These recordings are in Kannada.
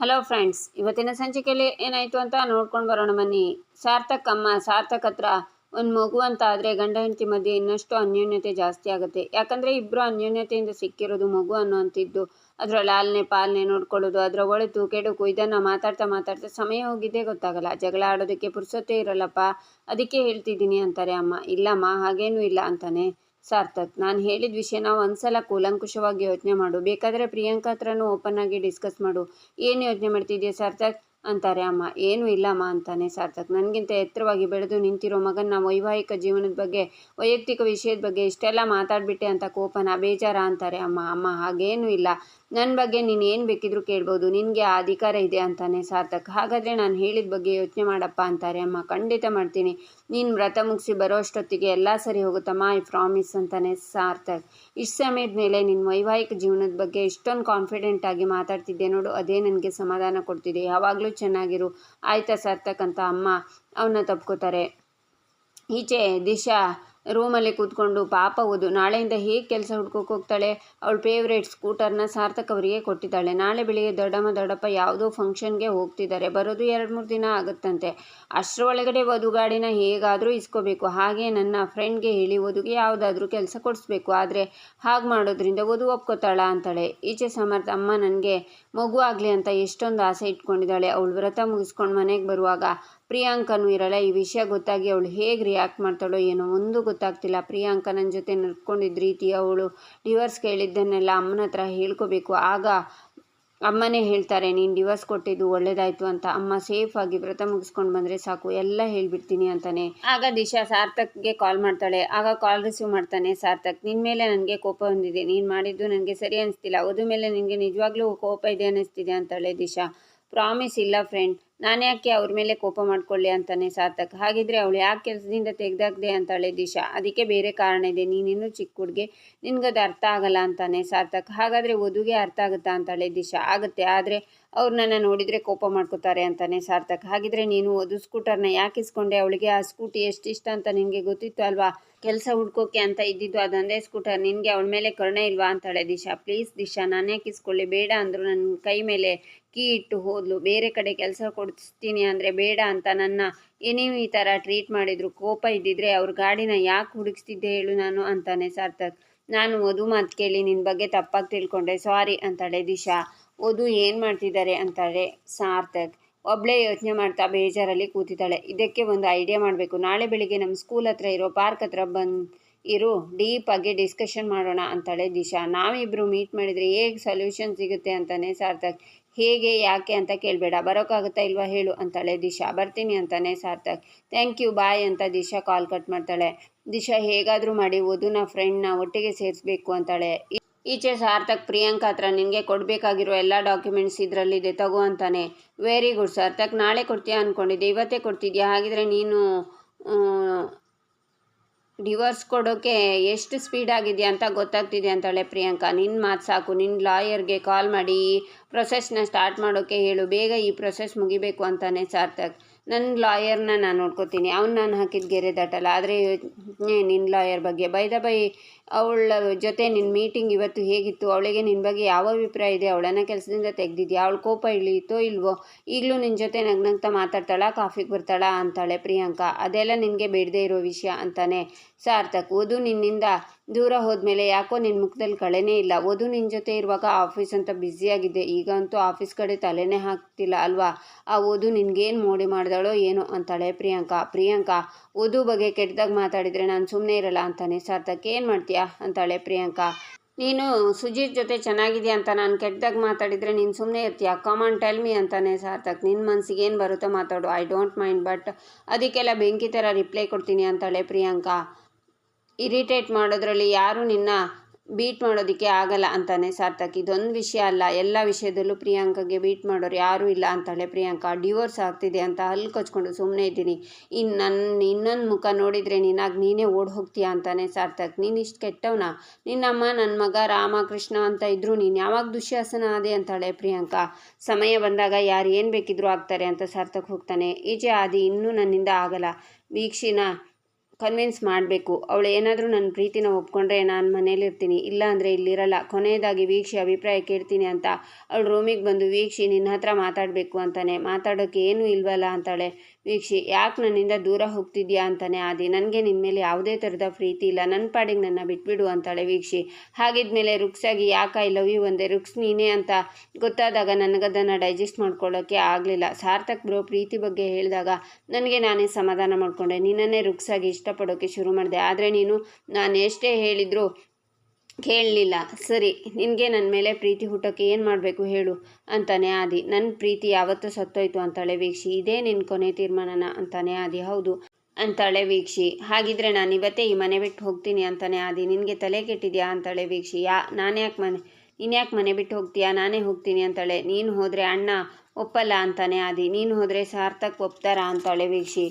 ಹಲೋ ಫ್ರೆಂಡ್ಸ್ ಇವತ್ತಿನ ಸಂಚಿಕೆಯಲ್ಲಿ ಏನಾಯಿತು ಅಂತ ನೋಡ್ಕೊಂಡು ಬರೋಣ ಬನ್ನಿ. ಸಾರ್ಥಕ್ ಅಮ್ಮ, ಸಾರ್ಥಕ್ ಹತ್ರ ಒಂದು ಮಗು ಅಂತ ಆದರೆ ಗಂಡ ಹೆಂಡತಿ ಮಧ್ಯೆ ಇನ್ನಷ್ಟು ಅನ್ಯೋನ್ಯತೆ ಜಾಸ್ತಿ ಆಗುತ್ತೆ. ಯಾಕಂದರೆ ಇಬ್ಬರು ಅನ್ಯೋನ್ಯತೆಯಿಂದ ಸಿಕ್ಕಿರೋದು ಮಗು ಅನ್ನೋಂಥದ್ದು ಅದರ ಲಾಲನೆ ಪಾಲನೆ ನೋಡ್ಕೊಳ್ಳೋದು, ಅದರ ಒಳಿತು, ಕೆಡುಕು, ಇದನ್ನು ಮಾತಾಡ್ತಾ ಮಾತಾಡ್ತಾ ಸಮಯ ಹೋಗಿದ್ದೇ ಗೊತ್ತಾಗಲ್ಲ. ಜಗಳ ಆಡೋದಕ್ಕೆ ಪುರ್ಸೊತ್ತೇ ಇರಲ್ಲಪ್ಪ. ಅದಕ್ಕೆ ಹೇಳ್ತಿದ್ದೀನಿ ಅಂತಾರೆ ಅಮ್ಮ. ಇಲ್ಲಮ್ಮ, ಹಾಗೇನೂ ಇಲ್ಲ ಅಂತಾನೆ. ಸಾರ್ಥಕ್, ನಾನು ಹೇಳಿದ ವಿಷಯ ನಾವು ಒಂದ್ಸಲ ಕೂಲಂಕುಷವಾಗಿ ಯೋಚನೆ ಮಾಡು. ಬೇಕಾದರೆ ಪ್ರಿಯಾಂಕಾ ಹತ್ರನೂ ಓಪನ್ ಆಗಿ ಡಿಸ್ಕಸ್ ಮಾಡು. ಏನು ಯೋಚನೆ ಮಾಡ್ತಿದ್ಯಾ ಸಾರ್ಥಕ್? ಅಂತಾರೆ, ಅಮ್ಮ, ಏನೂ ಇಲ್ಲಮ್ಮ ಅಂತಾನೆ ಸಾರ್ಥಕ್. ನನಗಿಂತ ಎತ್ತರವಾಗಿ ಬೆಳೆದು ನಿಂತಿರೋ ಮಗನ ವೈವಾಹಿಕ ಜೀವನದ ಬಗ್ಗೆ, ವೈಯಕ್ತಿಕ ವಿಷಯದ ಬಗ್ಗೆ ಇಷ್ಟೆಲ್ಲ ಮಾತಾಡ್ಬಿಟ್ಟೆ ಅಂತ ಕೋಪನ ಬೇಜಾರ ಅಂತಾರೆ, ಅಮ್ಮ ಅಮ್ಮ, ಹಾಗೇನೂ ಇಲ್ಲ. ನನ್ನ ಬಗ್ಗೆ ನೀನು ಏನು ಬೇಕಿದ್ರೂ ಕೇಳ್ಬೋದು. ನಿನಗೆ ಆ ಅಧಿಕಾರ ಇದೆ ಅಂತಾನೆ ಸಾರ್ಥಕ್. ಹಾಗಾದರೆ ನಾನು ಹೇಳಿದ ಬಗ್ಗೆ ಯೋಚನೆ ಮಾಡಪ್ಪ ಅಂತಾರೆ, ಅಮ್ಮ, ಖಂಡಿತ ಮಾಡ್ತೀನಿ. ನೀನು ವ್ರತ ಮುಗಿಸಿ ಬರೋ ಅಷ್ಟೊತ್ತಿಗೆ ಎಲ್ಲ ಸರಿ ಹೋಗುತ್ತಮ್ಮ ಐ ಪ್ರಾಮಿಸ್ ಅಂತಾನೆ ಸಾರ್ಥಕ್. ಇಷ್ಟು ಸಮಯದ ಮೇಲೆ ನಿನ್ನ ವೈವಾಹಿಕ ಜೀವನದ ಬಗ್ಗೆ ಇಷ್ಟೊಂದು ಕಾನ್ಫಿಡೆಂಟ್ ಆಗಿ ಮಾತಾಡ್ತಿದ್ದೆ ನೋಡು, ಅದೇ ನನಗೆ ಸಮಾಧಾನ ಕೊಡ್ತಿದೆ. ಯಾವಾಗಲೂ ಚೆನ್ನಾಗಿರು. ಆಯ್ತಾ ಸಾರ್ಥಕ್ ಅಂತ ಅಮ್ಮ ಅವನ್ನ ತಪ್ಕೋತಾರೆ. ಈಚೆ ದಿಶಾ ರೂಮಲ್ಲಿ ಕೂತ್ಕೊಂಡು ಪಾಪ ಓದು. ನಾಳೆಯಿಂದ ಹೇಗೆ ಕೆಲಸ ಹುಡ್ಕೋಕೆ ಹೋಗ್ತಾಳೆ? ಅವಳ ಫೇವ್ರೇಟ್ ಸ್ಕೂಟರ್ನ ಸಾರ್ಥಕ್ ಅವರಿಗೆ ಕೊಟ್ಟಿದ್ದಾಳೆ. ನಾಳೆ ಬೆಳಿಗ್ಗೆ ದೊಡ್ಡಮ್ಮ ದೊಡ್ಡಪ್ಪ ಯಾವುದೋ ಫಂಕ್ಷನ್ಗೆ ಹೋಗ್ತಿದ್ದಾರೆ. ಬರೋದು ಎರಡು ಮೂರು ದಿನ ಆಗುತ್ತಂತೆ. ಅಷ್ಟರೊಳಗಡೆ ವಧು ಗಾಡಿನ ಹೇಗಾದರೂ ಇಸ್ಕೋಬೇಕು. ಹಾಗೆ ನನ್ನ ಫ್ರೆಂಡ್ಗೆ ಹೇಳಿ ವಧುಗೆ ಯಾವುದಾದ್ರೂ ಕೆಲಸ ಕೊಡಿಸ್ಬೇಕು. ಆದರೆ ಹಾಗೆ ಮಾಡೋದ್ರಿಂದ ವಧು ಒಪ್ಕೋತಾಳ ಅಂತಾಳೆ. ಈಚೆ ಸಮರ್ಥ ಅಮ್ಮ ನನಗೆ ಮಗು ಆಗಲಿ ಅಂತ ಎಷ್ಟೊಂದು ಆಸೆ ಇಟ್ಕೊಂಡಿದ್ದಾಳೆ. ಅವಳು ವ್ರತ ಮುಗಿಸ್ಕೊಂಡು ಮನೆಗೆ ಬರುವಾಗ ಪ್ರಿಯಾಂಕನೂ ಇರಲ್ಲ. ಈ ವಿಷಯ ಗೊತ್ತಾಗಿ ಅವಳು ಹೇಗೆ ರಿಯಾಕ್ಟ್ ಮಾಡ್ತಾಳೋ ಏನೋ ಒಂದು ಗೊತ್ತಾಗ್ತಿಲ್ಲ. ಪ್ರಿಯಾಂಕ ನನ್ನ ಜೊತೆ ನಡ್ಕೊಂಡಿದ್ದ ರೀತಿ ಅವಳು ಡಿವೋರ್ಸ್ ಕೇಳಿದ್ದನ್ನೆಲ್ಲ ಅಮ್ಮನ ಹತ್ರ ಹೇಳ್ಕೋಬೇಕು. ಆಗ ಅಮ್ಮನೇ ಹೇಳ್ತಾರೆ, ನೀನು ಡಿವೋರ್ಸ್ ಕೊಟ್ಟಿದ್ದು ಒಳ್ಳೇದಾಯ್ತು ಅಂತ. ಅಮ್ಮ ಸೇಫ್ ಆಗಿ ವ್ರತ ಮುಗಿಸ್ಕೊಂಡು ಬಂದರೆ ಸಾಕು. ಎಲ್ಲ ಹೇಳಿಬಿಡ್ತೀನಿ ಅಂತಾನೆ. ಆಗ ದಿಶಾ ಸಾರ್ಥಕ್ಗೆ ಕಾಲ್ ಮಾಡ್ತಾಳೆ. ಆಗ ಕಾಲ್ ರಿಸೀವ್ ಮಾಡ್ತಾನೆ ಸಾರ್ಥಕ್. ನಿನ್ನ ಮೇಲೆ ನನಗೆ ಕೋಪ ಹೊಂದಿದೆ ನೀನು ಮಾಡಿದ್ದು ನನಗೆ ಸರಿ ಅನಿಸ್ತಿಲ್ಲ. ಓದು ಮೇಲೆ ನಿನಗೆ ನಿಜವಾಗ್ಲೂ ಕೋಪ ಇದೆ ಅನ್ನಿಸ್ತಿದೆ ಅಂತಾಳೆ ದಿಶಾ. ಪ್ರಾಮಿಸ್ ಇಲ್ಲ ಫ್ರೆಂಡ್ ನಾನು ಯಾಕೆ ಅವ್ರ ಮೇಲೆ ಕೋಪ ಮಾಡ್ಕೊಳ್ಳಿ ಅಂತಾನೆ ಸಾರ್ಥಕ್. ಹಾಗಿದ್ರೆ ಅವಳು ಯಾಕೆ ಕೆಲಸದಿಂದ ತೆಗ್ದಾಕ್ದೆ ಅಂತಾಳೆ ದಿಶಾ. ಅದಕ್ಕೆ ಬೇರೆ ಕಾರಣ ಇದೆ. ನೀನೇನು ಚಿಕ್ಕ ಹುಡುಗಿ. ನಿನ್ಗದು ಅರ್ಥ ಆಗಲ್ಲ ಅಂತಾನೆ ಸಾರ್ಥಕ್. ಹಾಗಾದರೆ ವಧುಗೆ ಅರ್ಥ ಆಗುತ್ತಾ ಅಂತಾಳೆ ದಿಶಾ. ಆಗುತ್ತೆ. ಆದರೆ ಅವ್ರು ನನ್ನ ನೋಡಿದರೆ ಕೋಪ ಮಾಡ್ಕೋತಾರೆ ಅಂತಾನೆ ಸಾರ್ಥಕ್. ಹಾಗಿದ್ರೆ ನೀನು ಅದು ಸ್ಕೂಟರ್ನ ಯಾಕೆ ಇಸ್ಕೊಂಡೆ? ಅವಳಿಗೆ ಆ ಸ್ಕೂಟಿ ಎಷ್ಟು ಇಷ್ಟ ಅಂತ ನಿನಗೆ ಗೊತ್ತಿತ್ತು ಅಲ್ವಾ? ಕೆಲಸ ಹುಡ್ಕೋಕೆ ಅಂತ ಇದ್ದಿದ್ದು ಅದೊಂದೇ ಸ್ಕೂಟರ್. ನಿನಗೆ ಅವಳ ಮೇಲೆ ಕರುಣೆ ಇಲ್ವಾ ಅಂತಾಳೆ ದಿಶಾ. ಪ್ಲೀಸ್ ದಿಶಾ, ನಾನು ಯಾಕೆ ಇಸ್ಕೊಳ್ಳಿ? ಬೇಡ ಅಂದರು ನನ್ನ ಕೈ ಮೇಲೆ ಕೀ ಇಟ್ಟು ಹೋದ್ಲು. ಬೇರೆ ಕಡೆ ಕೆಲಸ ಕೊಡಿಸ್ತೀನಿ ಅಂದರೆ ಬೇಡ ಅಂತ ನನ್ನ ಏನೇನು ಈ ಥರ ಟ್ರೀಟ್ ಮಾಡಿದ್ರು. ಕೋಪ ಇದ್ದಿದ್ರೆ ಅವ್ರ ಗಾಡಿನ ಯಾಕೆ ಹುಡುಕ್ಸ್ತಿದ್ದೆ ಹೇಳು ನಾನು ಅಂತಾನೆ ಸಾರ್ಥಕ್. ನಾನು ವಧು ಮಾತು ಕೇಳಿ ನಿನ್ನ ಬಗ್ಗೆ ತಪ್ಪಾಗಿ ತಿಳ್ಕೊಂಡೆ. ಸಾರಿ ಅಂತಾಳೆ ದಿಶಾ. ವಧು ಏನು ಮಾಡ್ತಿದ್ದಾರೆ ಅಂತಾಳೆ ಸಾರ್ಥಕ್. ಒಬ್ಬಳೇ ಯೋಚನೆ ಮಾಡ್ತಾ ಬೇಜಾರಲ್ಲಿ ಕೂತಿದ್ದಾಳೆ. ಇದಕ್ಕೆ ಒಂದು ಐಡಿಯಾ ಮಾಡಬೇಕು. ನಾಳೆ ಬೆಳಿಗ್ಗೆ ನಮ್ಮ ಸ್ಕೂಲ್ ಹತ್ರ ಇರೋ ಪಾರ್ಕ್ ಹತ್ರ ಬಂದು ಇರು ಡೀಪಾಗಿ ಡಿಸ್ಕಷನ್ ಮಾಡೋಣ ಅಂತಾಳೆ ದಿಶಾ. ನಾವಿಬ್ಬರು ಮೀಟ್ ಮಾಡಿದರೆ ಹೇಗೆ ಸೊಲ್ಯೂಷನ್ ಸಿಗುತ್ತೆ ಅಂತಾನೆ ಸಾರ್ಥಕ್. ಹೇಗೆ, ಯಾಕೆ ಅಂತ ಕೇಳಬೇಡ. ಬರೋಕ್ಕಾಗುತ್ತಾ ಇಲ್ವಾ ಹೇಳು ಅಂತಾಳೆ ದಿಶಾ. ಬರ್ತೀನಿ ಅಂತಾನೆ ಸಾರ್ಥಕ್. ಥ್ಯಾಂಕ್ ಯು ಬಾಯ್ ಅಂತ ದಿಶಾ ಕಾಲ್ ಕಟ್ ಮಾಡ್ತಾಳೆ. ದಿಶಾ ಹೇಗಾದರೂ ಮಾಡಿ ವಧುನ ಫ್ರೆಂಡ್ನ ಒಟ್ಟಿಗೆ ಸೇರಿಸ್ಬೇಕು ಅಂತಾಳೆ. ಈಚೆ ಸಾರ್ಥಕ್ ಪ್ರಿಯಾಂಕ ಹತ್ರ ನಿನಗೆ ಕೊಡಬೇಕಾಗಿರೋ ಎಲ್ಲ ಡಾಕ್ಯುಮೆಂಟ್ಸ್ ಇದರಲ್ಲಿದೆ, ತಗೋ ಅಂತಾನೆ. Very good Sarthak. ನಾಳೆ ಕೊಡ್ತೀಯಾ ಅಂದ್ಕೊಂಡಿದ್ದೆ ಇವತ್ತೇ ಕೊಡ್ತಿದ್ಯಾ? ಹಾಗಿದ್ರೆ ನೀನು ಡಿವೋರ್ಸ್ ಕೊಡೋಕ್ಕೆ ಎಷ್ಟು ಸ್ಪೀಡ್ ಆಗಿದೆಯಾ ಅಂತ ಗೊತ್ತಾಗ್ತಿದೆ ಅಂತಾಳೆ ಪ್ರಿಯಾಂಕಾ. ನಿನ್ನ ಮಾತು ಸಾಕು. ನಿನ್ನ ಲಾಯರ್ಗೆ ಕಾಲ್ ಮಾಡಿ ಪ್ರೊಸೆಸ್ನ ಸ್ಟಾರ್ಟ್ ಮಾಡೋಕ್ಕೆ ಹೇಳು, ಬೇಗ ಈ ಪ್ರೊಸೆಸ್ ಮುಗಿಬೇಕು ಅಂತಾನೆ ಸಾರ್ಥಕ್. ನನ್ನ ಲಾಯರ್ನ ನಾನು ನೋಡ್ಕೋತೀನಿ. ಅವ್ನು ನಾನು ಹಾಕಿದ ಗೆರೆ ದಾಟಲ್ಲ. ಆದರೆ ನಿನ್ನ ಲಾಯರ್ ಬಗ್ಗೆ. ಬೈದ ಬೈ ಅವಳ ಜೊತೆ ನಿನ್ನ ಮೀಟಿಂಗ್ ಇವತ್ತು ಹೇಗಿತ್ತು? ಅವಳಿಗೆ ನಿನ್ನ ಬಗ್ಗೆ ಯಾವ ಅಭಿಪ್ರಾಯ ಇದೆ? ಅವಳನ್ನು ಕೆಲಸದಿಂದ ತೆಗೆದಿದ್ಯಾ? ಅವಳು ಕೋಪ ಇಳಿಯಿತೋ ಇಲ್ವೋ? ಈಗಲೂ ನಿನ್ನ ಜೊತೆ ನಗ್ನಗ್ತಾ ಮಾತಾಡ್ತಾಳ? ಕಾಫಿಗೆ ಬರ್ತಾಳ ಅಂತಾಳೆ ಪ್ರಿಯಾಂಕಾ. ಅದೆಲ್ಲ ನಿನಗೆ ಬೇಡದೇ ಇರೋ ವಿಷಯ ಅಂತಾನೆ ಸಾರ್ಥಕ್. ಓದು ನಿನ್ನಿಂದ. ದೂರ ಹೋದ್ಮೇಲೆ ಯಾಕೋ ನಿನ್ನ ಮುಖದಲ್ಲಿ ಕಳೆನೇ ಇಲ್ಲ. ವಧು ನಿನ್ನ ಜೊತೆ ಇರುವಾಗ ಆಫೀಸ್ ಅಂತ ಬ್ಯುಸಿಯಾಗಿದ್ದೆ ಈಗ ಅಂತೂ ಆಫೀಸ್ ಕಡೆ ತಲೆನೇ ಹಾಕ್ತಿಲ್ಲ ಅಲ್ವಾ? ಆ ವಧು ನಿನ್ಗೇನು ಮೋಡಿ ಮಾಡ್ದಾಳೋ ಏನೋ ಅಂತಾಳೆ ಪ್ರಿಯಾಂಕಾ. ಪ್ರಿಯಾಂಕಾ, ವಧು ಬಗ್ಗೆ ಕೆಟ್ಟದಾಗ ಮಾತಾಡಿದರೆ ನಾನು ಸುಮ್ಮನೆ ಇರಲ್ಲ ಅಂತಾನೆ. ಸಾರ್ಥಕ್, ಏನು ಮಾಡ್ತೀಯಾ? ಅಂತಾಳೆ ಪ್ರಿಯಾಂಕಾ. ನೀನು ಸುಜಿತ್ ಜೊತೆ ಚೆನ್ನಾಗಿದೆಯಾ ಅಂತ ನಾನು ಕೆಟ್ಟದಾಗ ಮಾತಾಡಿದರೆ ನೀನು ಸುಮ್ಮನೆ ಇರ್ತೀಯ? ಕಾಮನ್ ಟೆಲ್ ಮಿ ಅಂತಾನೆ ಸಾರ್ಥಕ್. ನಿನ್ನ ಮನಸ್ಸಿಗೆ ಏನು ಬರುತ್ತೋ ಮಾತಾಡು. ಐ ಡೋಂಟ್ ಮೈಂಡ್ ಬಟ್ ಅದಕ್ಕೆಲ್ಲ ಬೆಂಕಿ ಥರ ರಿಪ್ಲೈ ಕೊಡ್ತೀನಿ ಅಂತಾಳೆ ಪ್ರಿಯಾಂಕಾ. ಇರಿಟೇಟ್ ಮಾಡೋದ್ರಲ್ಲಿ ಯಾರು ನಿನ್ನ ಬೀಟ್ ಮಾಡೋದಕ್ಕೆ ಆಗಲ್ಲ ಅಂತಾನೆ ಸಾರ್ಥಕ್. ಇದೊಂದು ವಿಷಯ ಅಲ್ಲ. ಎಲ್ಲ ವಿಷಯದಲ್ಲೂ ಪ್ರಿಯಾಂಕಾಗೆ ಬೀಟ್ ಮಾಡೋರು ಯಾರೂ ಇಲ್ಲ ಅಂತಾಳೆ ಪ್ರಿಯಾಂಕಾ. ಡಿವೋರ್ಸ್ ಆಗ್ತಿದೆ ಅಂತ ಹಲ್ಲು ಕೊಚ್ಕೊಂಡು ಸುಮ್ಮನೆ ಇದ್ದೀನಿ. ಇನ್ನು ನನ್ನ ಇನ್ನೊಂದು ಮುಖ ನೋಡಿದರೆ ನೀನಾಗ ನೀನೇ ಓಡ್ ಹೋಗ್ತೀಯ ಅಂತಾನೆ ಸಾರ್ಥಕ್. ನೀನು ಇಷ್ಟು ಕೆಟ್ಟವನ? ನಿನ್ನಮ್ಮ ನನ್ನ ಮಗ ರಾಮಕೃಷ್ಣ ಅಂತ ಇದ್ರು ನೀನು ಯಾವಾಗ ದುಶ್ಯಾಸನ ಆದೆ ಅಂತಾಳೆ ಪ್ರಿಯಾಂಕಾ. ಸಮಯ ಬಂದಾಗ ಯಾರು ಏನು ಬೇಕಿದ್ರು ಆಗ್ತಾರೆ ಅಂತ ಸಾರ್ಥಕ್ ಹೋಗ್ತಾನೆ. ಈಜೆ ಆದಿ ಇನ್ನೂ ನನ್ನಿಂದ ಆಗಲ್ಲ. ವೀಕ್ಷಿನ ಕನ್ವಿನ್ಸ್ ಮಾಡಬೇಕು. ಅವಳು ಏನಾದರೂ ನನ್ನ ಪ್ರೀತಿನ ಒಪ್ಕೊಂಡ್ರೆ ನಾನು ಮನೇಲಿರ್ತೀನಿ. ಇಲ್ಲ ಅಂದರೆ ಇಲ್ಲಿರಲ್ಲ. ಕೊನೆಯದಾಗಿ ವೀಕ್ಷಿ ಅಭಿಪ್ರಾಯ ಕೇಳ್ತೀನಿ ಅಂತ. ಅವಳು ರೂಮಿಗೆ ಬಂದು ವೀಕ್ಷಿ ನಿನ್ನ ಹತ್ರ ಮಾತಾಡಬೇಕು ಅಂತಾನೆ. ಮಾತಾಡೋಕ್ಕೆ ಏನೂ ಇಲ್ವಲ್ಲ ಅಂತಾಳೆ. ವೀಕ್ಷಿ, ಯಾಕೆ ನನ್ನಿಂದ ದೂರ ಹೋಗ್ತಿದ್ಯಾ ಅಂತಾನೆ ಆದಿ. ನನಗೆ ನಿನ್ನ ಮೇಲೆ ಯಾವುದೇ ಥರದ ಪ್ರೀತಿ ಇಲ್ಲ. ನನ್ನ ಪಾಡಿಗೆ ನನ್ನ ಬಿಟ್ಬಿಡು ಅಂತಾಳೆ ವೀಕ್ಷಿ. ಹಾಗಿದ್ಮೇಲೆ ರುಕ್ಸಾಗಿ, ಯಾಕೆ ಐ ಲವ್ ಯು ಒಂದೇ ರುಕ್ಸ್ ನೀನೇ ಅಂತ ಗೊತ್ತಾದಾಗ ನನಗದನ್ನು ಡೈಜೆಸ್ಟ್ ಮಾಡ್ಕೊಳ್ಳೋಕ್ಕೆ ಆಗಲಿಲ್ಲ. ಸಾರ್ಥಕ್ ಬ್ರೋ, ಪ್ರೀತಿ ಬಗ್ಗೆ ಹೇಳಿದಾಗ ನನಗೆ ನಾನೇ ಸಮಾಧಾನ ಮಾಡಿಕೊಂಡೆ. ನಿನ್ನನ್ನೇ ರುಕ್ಸಾಗಿ ಇಷ್ಟಪಡೋಕ್ಕೆ ಶುರು ಮಾಡಿದೆ. ಆದರೆ ನೀನು ನಾನು ಎಷ್ಟೇ ಹೇಳಿದರೂ ಕೇಳಲಿಲ್ಲ. ಸರಿ, ನಿನಗೆ ನನ್ನ ಮೇಲೆ ಪ್ರೀತಿ ಹುಟ್ಟೋಕ್ಕೆ ಏನು ಮಾಡಬೇಕು ಹೇಳು, ಅಂತಾನೆ ಆದಿ. ನನ್ನ ಪ್ರೀತಿ ಯಾವತ್ತೂ ಸತ್ತೋಯ್ತು ಅಂತಾಳೆ ವೀಕ್ಷಿ. ಇದೇ ನಿನ್ನ ಕೊನೆ ತೀರ್ಮಾನನ, ಅಂತಾನೆ ಆದಿ. ಹೌದು, ಅಂತಾಳೆ ವೀಕ್ಷಿ. ಹಾಗಿದ್ರೆ ನಾನು ಇವತ್ತೇ ಈ ಮನೆ ಬಿಟ್ಟು ಹೋಗ್ತೀನಿ ಅಂತಾನೆ ಆದಿ. ನಿನಗೆ ತಲೆ ಕೆಟ್ಟಿದ್ಯಾ ಅಂತಾಳೆ ವೀಕ್ಷಿ. ಯಾ ನಾನು ಯಾಕೆ ಮನೆ, ಇನ್ಯಾಕೆ ಮನೆ ಬಿಟ್ಟು ಹೋಗ್ತೀಯಾ? ನಾನೇ ಹೋಗ್ತೀನಿ ಅಂತಾಳೆ. ನೀನು ಹೋದರೆ ಅಣ್ಣ ಒಪ್ಪಲ್ಲ ಅಂತಾನೆ ಆದಿ. ನೀನು ಹೋದರೆ ಸಾರ್ಥಕ್ ಒಪ್ತಾರಾ ಅಂತಾಳೆ ವೀಕ್ಷಿ.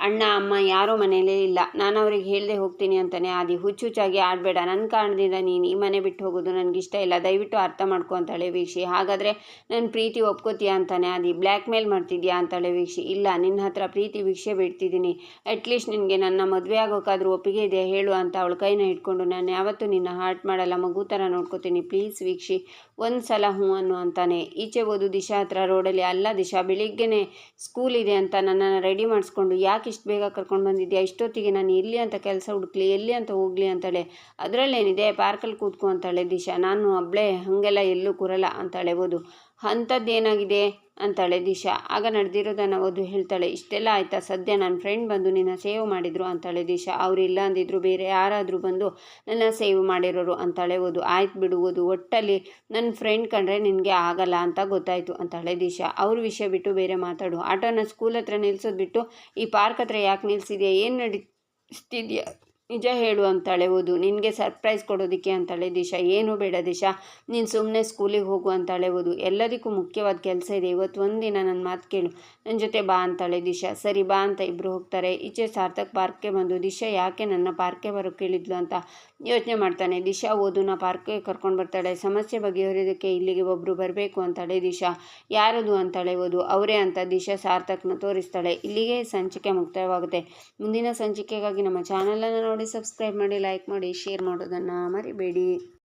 ಅಣ್ಣ, ಅಮ್ಮ ಯಾರೂ ಮನೆಯಲ್ಲೇ ಇಲ್ಲ. ನಾನು ಅವ್ರಿಗೆ ಹೇಳ್ದೆ ಹೋಗ್ತೀನಿ ಅಂತಾನೆ ಆದಿ. ಹುಚ್ಚುಚ್ಚಾಗಿ ಆಡಬೇಡ. ನನ್ನ ಕಾರಣದಿಂದ ನೀನು ಈ ಮನೆ ಬಿಟ್ಟು ಹೋಗೋದು ನನಗಿಷ್ಟ ಇಲ್ಲ. ದಯವಿಟ್ಟು ಅರ್ಥ ಮಾಡ್ಕೊ ಅಂತಾಳೆ ವೀಕ್ಷಿ. ಹಾಗಾದರೆ ನನ್ನ ಪ್ರೀತಿ ಒಪ್ಕೋತೀಯಾ ಅಂತಾನೆ ಆದಿ. ಬ್ಲ್ಯಾಕ್ ಮೇಲ್ ಮಾಡ್ತಿದ್ಯಾ ಅಂತಾಳೆ ವೀಕ್ಷಿ. ಇಲ್ಲ ನಿನ್ನ ಹತ್ರ ಪ್ರೀತಿ ಭಿಕ್ಷೆ ಬಿಡ್ತಿದ್ದೀನಿ. ಅಟ್ಲೀಸ್ಟ್ ನಿನಗೆ ನನ್ನ ಮದುವೆ ಆಗೋಕ್ಕಾದ್ರೂ ಒಪ್ಪಿಗೆ ಇದೆ ಹೇಳು ಅಂತ ಅವಳು ಕೈನ ಇಟ್ಕೊಂಡು ನಾನು ಯಾವತ್ತೂ ನಿನ್ನ ಹಾರ್ಟ್ ಮಾಡಲ್ಲ. ಮಗು ಥರ ನೋಡ್ಕೋತೀನಿ. ಪ್ಲೀಸ್ ವೀಕ್ಷಿ. ಒಂದು ಸಲ ಹ್ಞೂ ಅನ್ನು ಅಂತಾನೆ. ಈಚೆ ಓದು ದಿಶಾ ಹತ್ರ ರೋಡಲ್ಲಿ ಅಲ್ಲ ದಿಶಾ, ಬೆಳಿಗ್ಗೆನೆ ಸ್ಕೂಲ್ ಇದೆ ಅಂತ ನನ್ನನ್ನು ರೆಡಿ ಮಾಡಿಸ್ಕೊಂಡು, ಯಾಕೆ ಇಷ್ಟು ಬೇಗ ಕರ್ಕೊಂಡು ಬಂದಿದ್ಯಾ? ಇಷ್ಟೊತ್ತಿಗೆ ನಾನು ಎಲ್ಲಿ ಅಂತ ಕೆಲಸ ಹುಡುಕ್ಲಿ, ಎಲ್ಲಿ ಅಂತ ಹೋಗಲಿ ಅಂತಾಳೆ. ಅದರಲ್ಲೇನಿದೆ, ಪಾರ್ಕಲ್ಲಿ ಕೂತ್ಕೊ ಅಂತಾಳೆ ದಿಶಾ. ನಾನು ಅಬ್ಳೆ, ಹಾಗೆಲ್ಲ ಎಲ್ಲೂ ಕೂರಲ್ಲ ಅಂತಾಳೆ ಓದು ಅಂಥದ್ದೇನಾಗಿದೆ? ಅಂತಾಳೆ ದಿಶಾ. ಆಗ ನಡೆದಿರೋದನ್ನು ಓದು ಹೇಳ್ತಾಳೆ, ಇಷ್ಟೆಲ್ಲ ಆಯಿತಾ? ಸದ್ಯ ನನ್ನ ಫ್ರೆಂಡ್ ಬಂದು ನಿನ್ನ ಸೇವ್ ಮಾಡಿದ್ರು, ಅಂತಾಳೆ ದಿಶಾ. ಇಲ್ಲ ಅಂದಿದ್ರು, ಬೇರೆ ಯಾರಾದರೂ ಬಂದು ನನ್ನ ಸೇವ್ ಮಾಡಿರೋರು, ಅಂತಾಳೆ ಓದು. ಆಯ್ತು ಬಿಡು ಓದು, ಒಟ್ಟಲ್ಲಿ ನನ್ನ ಫ್ರೆಂಡ್ ಕಂಡ್ರೆ ನಿನಗೆ ಆಗಲ್ಲ ಅಂತ ಗೊತ್ತಾಯಿತು, ಅಂತಾಳೆ ದಿಶಾ. ಅವ್ರ ವಿಷಯ ಬಿಟ್ಟು ಬೇರೆ ಮಾತಾಡು. ಆಟೋನ ಸ್ಕೂಲ್ ಹತ್ರ ನಿಲ್ಸೋದು ಬಿಟ್ಟು ಈ ಪಾರ್ಕ್ ಹತ್ರ ಯಾಕೆ ನಿಲ್ಸಿದೆಯಾ? ಏನು ನಡೀತಿದ್ಯಾ ನಿಜ ಹೇಳು ಅಂತಾಳೆ ಓದು ನಿನಗೆ ಸರ್ಪ್ರೈಸ್ ಕೊಡೋದಕ್ಕೆ ಅಂತಾಳೆ ದಿಶಾ. ಏನು ಬೇಡ ದಿಶಾ. ನೀನು ಸುಮ್ಮನೆ ಸ್ಕೂಲಿಗೆ ಹೋಗು ಅಂತಾಳೆ ಓದು ಎಲ್ಲದಕ್ಕೂ ಮುಖ್ಯವಾದ ಕೆಲಸ ಇದೆ. ಇವತ್ತು ಒಂದಿನ ನನ್ನ ಮಾತು ಕೇಳು. ನನ್ನ ಜೊತೆ ಬಾ ಅಂತಾಳೆ ದಿಶಾ. ಸರಿ, ಬಾ ಅಂತ ಇಬ್ಬರು ಹೋಗ್ತಾರೆ. ಈಚೆ ಸಾರ್ಥಕ್ ಪಾರ್ಕ್ಗೆ ಬಂದು, ದಿಶಾ, ಯಾಕೆ ನನ್ನ ಪಾರ್ಕ್ಗೆ ಬರೋಕ್ಕೆ ಕೇಳಿದ್ಲು ಅಂತ ಯೋಚನೆ ಮಾಡ್ತಾನೆ, ದಿಶಾ ಓದುನ ಪಾರ್ಕ್ಗೆ ಕರ್ಕೊಂಡು ಬರ್ತಾಳೆ. ಸಮಸ್ಯೆ ಬಗೆಹರಿಯೋದಕ್ಕೆ ಇಲ್ಲಿಗೆ ಒಬ್ಬರು ಬರಬೇಕು ಅಂತಾಳೆ ದಿಶಾ. ಯಾರದು ಅಂತಾಳೆ ಓದು. ಅವರೇ ಅಂತ ದಿಶಾ ಸಾರ್ಥಕ್ನ ತೋರಿಸ್ತಾಳೆ. ಇಲ್ಲಿಗೆ ಸಂಚಿಕೆ ಮುಕ್ತಾಯವಾಗುತ್ತೆ ಮುಂದಿನ ಸಂಚಿಕೆಗಾಗಿ ನಮ್ಮ ಚಾನಲನ್ನು ನೋಡಿ, ಸಬ್ಸ್ಕ್ರೈಬ್ ಮಾಡಿ, ಲೈಕ್ ಮಾಡಿ, ಶೇರ್ ಮಾಡೋದನ್ನು ಮರಿಬೇಡಿ.